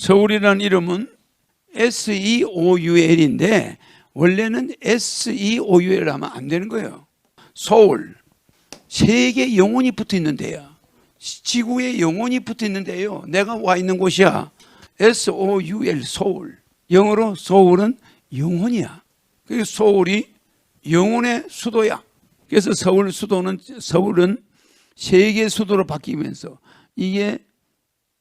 서울이라는 이름은 S-E-O-U-L인데 원래는 S-E-O-U-L 하면 안 되는 거예요. 서울. 세계 영혼이 붙어 있는데요. 지구에 영혼이 붙어 있는데요. 내가 와 있는 곳이야. S-O-U-L 서울. 영어로 서울은 영혼이야. 그 서울이 영혼의 수도야. 그래서 서울 수도는 서울은 세계 수도로 바뀌면서 이게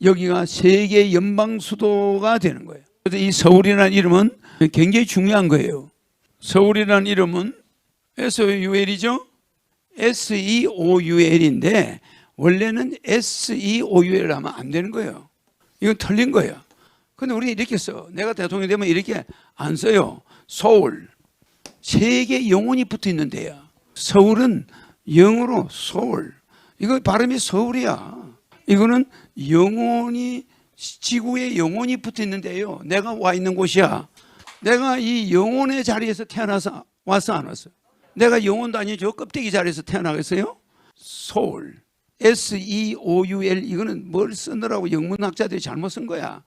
여기가 세계 연방 수도가 되는 거예요. 그래서 이 서울이라는 이름은 굉장히 중요한 거예요. 서울이라는 이름은 S-O-U-L이죠. S-E-O-U-L인데 원래는 S-E-O-U-L 하면 안 되는 거예요. 이건 틀린 거예요. 근데 우리 이렇게 써. 내가 대통령이 되면 이렇게 안 써요. 서울. 세계 영혼이 붙어 있는데요. 서울은 영어로 서울. 이거 발음이 서울이야. 이거는 영혼이 지구에 영혼이 붙어 있는데요. 내가 와 있는 곳이야. 내가 이 영혼의 자리에서 태어나서 왔어 안 왔어? 내가 영혼도 아니죠. 껍데기 자리에서 태어나겠어요? 서울. S E O U L 이거는 뭘 쓰느라고 영문학자들이 잘못 쓴 거야.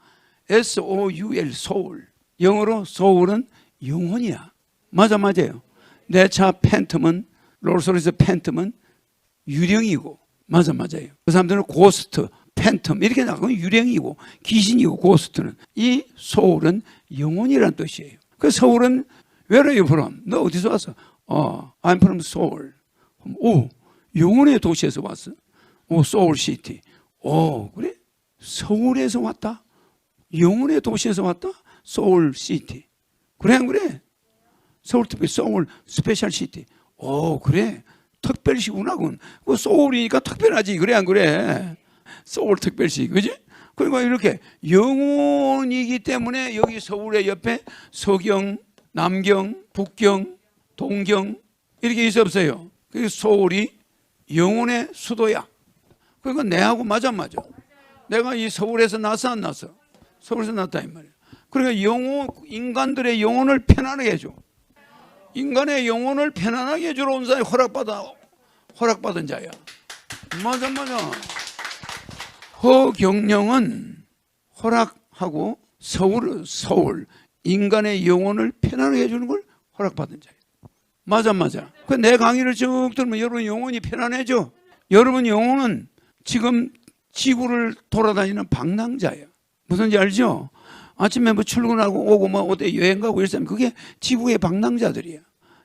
S O U L 서울. 영어로 서울은 영혼이야. 맞아 맞아요. 내 차 팬텀은 롤스로이스 팬텀은 유령이고 맞아 맞아요. 그 사람들은 고스트, 팬텀 이렇게 나가면 유령이고 귀신이고 고스트는 이 소울은 영혼이라는 뜻이에요. 그 서울은 Where are you from? 너 어디서 왔어? 어, I'm from Seoul. 오, 영혼의 도시에서 왔어. 오, 서울 시티. 오, 그래? 서울에서 왔다? 영혼의 도시에서 왔다? 서울 시티. 그래 안 그래? 서울 특별 서울 스페셜 시티. 오, 그래. 특별시구나 그건. 그 서울이니까 특별하지. 그래 안 그래? 서울 특별시. 그지? 그러니까 이렇게 영혼이기 때문에 여기 서울의 옆에 서경, 남경, 북경, 동경 이렇게 있어 없어요. 그 서울이 영혼의 수도야. 그러니까 내하고 맞아 맞아. 내가 이 서울에서 나서 안 나서? 서울에서 났다 이 말이야. 그러니까 영혼 인간들의 영혼을 편안하게 해줘. 인간의 영혼을 편안하게 해주러 온 사람이 허락받아 허락받은 자야. 맞아 맞아. 허경영은 허락하고 서울 서울 인간의 영혼을 편안하게 해주는 걸 허락받은 자야. 맞아 맞아. 그 내 강의를 쭉 들으면 여러분 영혼이 편안해져. 여러분 영혼은 지금 지구를 돌아다니는 방랑자야. 무슨지 알죠? 아침에 뭐 출근하고 오고 뭐 어디 여행 가고 이랬으면 그게 지구의 방랑자들이야.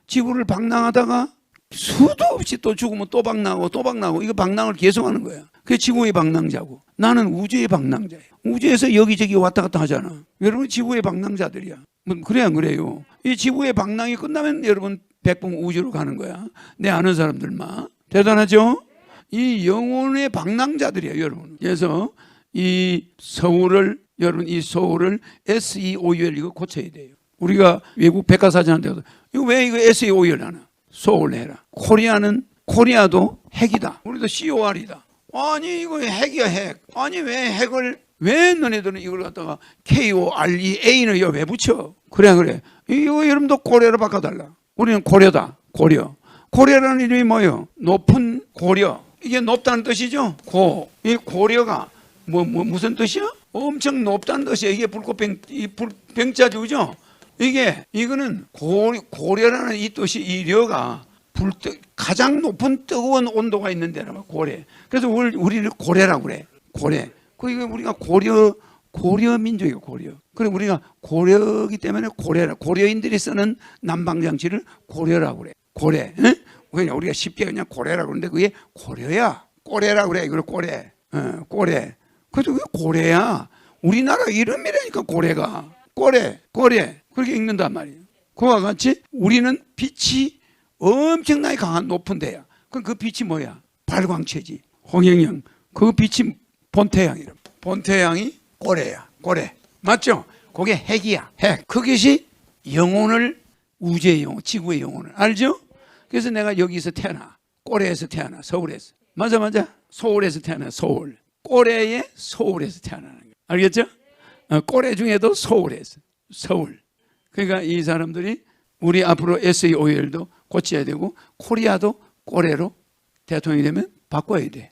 지구를 방랑하다가 수도 없이 또 죽으면 또 방랑하고 또 방랑하고 이거 방랑을 계속하는 거야. 그게 지구의 방랑자고 나는 우주의 방랑자예요. 우주에서 여기저기 왔다 갔다 하잖아. 여러분 지구의 방랑자들이야. 뭐 그래 안 그래요? 이 지구의 방랑이 끝나면 여러분 백봉 우주로 가는 거야. 내 아는 사람들만 대단하죠? 이 영혼의 방랑자들이야, 여러분. 그래서 이 서울을 여러분 이 서울을 S E O U L 이거 고쳐야 돼요. 우리가 외국 백과사전한테 이거 왜 이거 S E O U L 하나? 서울 해라. 코리아는 코리아도 핵이다. 우리도 C O R이다. 아니 이거 핵이야 핵. 아니 왜 핵을 왜 너네들은 이걸 갖다가 K O R E A는 왜 붙여? 그래 그래. 이거 이름도 고려로 바꿔달라. 우리는 고려다. 고려. 고려라는 이름이 뭐예요? 높은 고려. 이게 높다는 뜻이죠. 고. 이 고려가 뭐, 뭐 무슨 뜻이야? 엄청 높다는 뜻이야. 이게 불꽃병 이 불, 병자지 그죠? 이게 이거는 고, 고려라는 이 뜻이 이 려가 불 가장 높은 뜨거운 온도가 있는 데라 고래. 그래서 우리, 우리를 고래라고 그래. 고래. 그 이거 우리가 고려 고려 민족이에요. 고려. 그래 우리가 고려이기 때문에 고래라. 고려인들이 쓰는 난방 장치를 고려라고 그래. 고래. 응? 그냥 우리가 쉽게 그냥 고래라고 그러는데 그게 고려야. 꼬레라고 그래. 이걸 꼬레. 어, 꼬레. 그래도 왜 고래야? 우리나라 이름이라니까 고래가. 꼬레, 꼬레. 그렇게 읽는단 말이에요. 그와 같이 우리는 빛이 엄청나게 강한 높은 데야. 그럼 그 빛이 뭐야? 발광체지. 홍영영. 그 빛이 본태양이라. 본태양이 꼬레야. 꼬레. 맞죠? 그게 핵이야. 핵. 그것이 영혼을 우주의 영혼, 지구의 영혼을 알죠? 그래서 내가 여기서 태어나. 꼬레에서 태어나. 서울에서. 맞아 맞아. 서울에서 태어나. 서울. 꼬레의 서울에서 태어나는 거예요. 알겠죠? 어, 꼬레 중에도 서울에서. 서울. 그러니까 이 사람들이 우리 앞으로 SEOL도 고쳐야 되고 코리아도 꼬레로 대통령이 되면 바꿔야 돼.